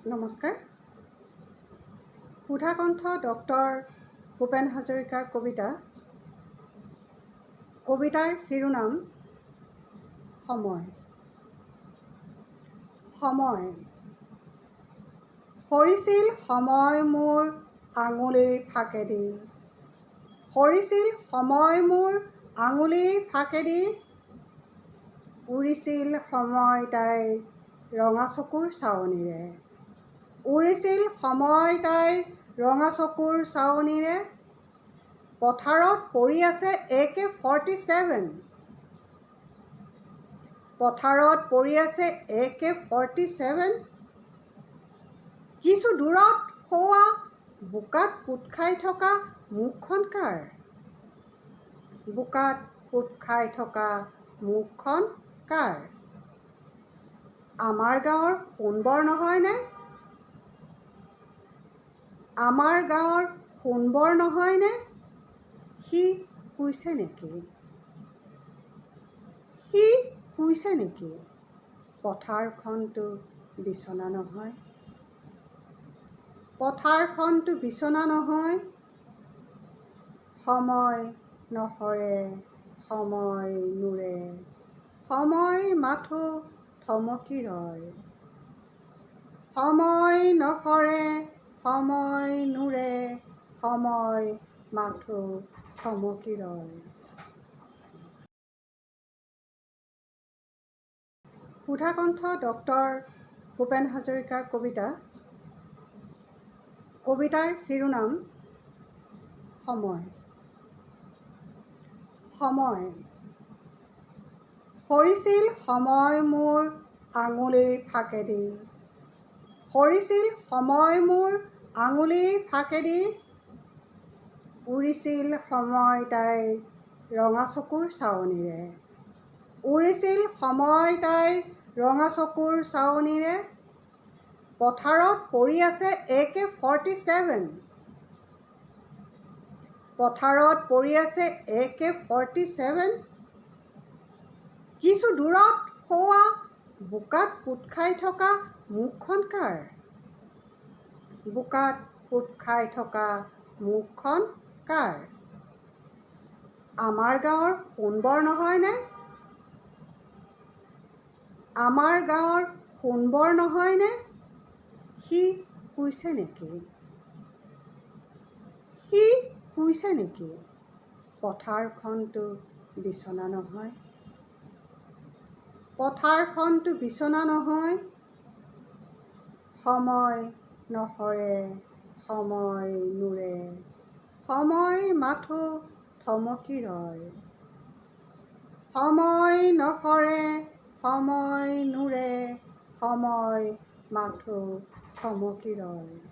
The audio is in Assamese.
নমস্কাৰ। সুধাকণ্ঠ ডক্টৰ ভূপেন হাজৰিকাৰ কবিতা। কবিতাৰ শিৰোনাম সময়। সময়। সৰিছিল সময় মোৰ আঙুলিৰ ফাকেদি। সৰিছিল সময় মোৰ আঙুলিৰ ফাকেদি। উৰিছিল সময় তাইৰ ৰঙা চকুৰ চাৱনিৰে। উৰিছিল সময় তাইৰ ৰঙা চকুৰ চাৱনিৰে। পথাৰত পৰি আছে এ কে ফৰ্টি ছেভেন পথাৰত পৰি আছে এ কে ফৰ্টি ছেভেন কিছু দূৰত সৌৱা বোকাত পোত খাই থকা মুখখন কাৰ? বোকাত পোত খাই থকা মুখখন কাৰ? আমাৰ গাঁৱৰ সোণবৰ নহয়নে? আমাৰ গাঁৱৰ সোণবৰ নহয়নে সি শুইছে নেকি? সি শুইছে নেকি? পথাৰখনতো বিচনা নহয়। পথাৰখনতো বিচনা নহয়। সময় নসৰে সময় নুৰে। সময় মাথো থমকি ৰয়। সময় নসৰে সময় নুৰে সময় মাথো থমকি ৰয় সুধাকণ্ঠ ডক্টৰ ভূপেন হাজৰিকাৰ কবিতা। কবিতাৰ শিৰোনাম সময়। সময়। সৰিছিল সময় মোৰ আঙুলিৰ ফাকেদি। সৰিছিল সময় মোৰ আঙুলিৰ ফাকেদি। উৰিছিল সময় তাইৰ ৰঙা চকুৰ চাৱনিৰে। উৰিছিল সময় তাইৰ ৰঙা চকুৰ চাৱনিৰে। পথাৰত পৰি আছে এ কে ফৰ্টি ছেভেন। পথাৰত পৰি আছে এ কে ফৰ্টি ছেভেন। কিছু দূৰত সৌৱা বোকাত পোত খাই থকা মুখখন কাৰ? বোকাত পোত খাই থকা মুখখন কাৰ? আমাৰ গাঁৱৰ সোণবৰ নহয়নে আমাৰ গাঁৱৰ সোণবৰ নহয়নে সি শুইছে নেকি? সি শুইছে নেকি? পথাৰখনতো বিচনা নহয়। পথাৰখনতো বিচনা নহয়। সময় নসৰে সময় নুৰে। সময় মাথো থমকি ৰয়। সময় নসৰে সময় নুৰে। সময় মাথো থমকি ৰয়।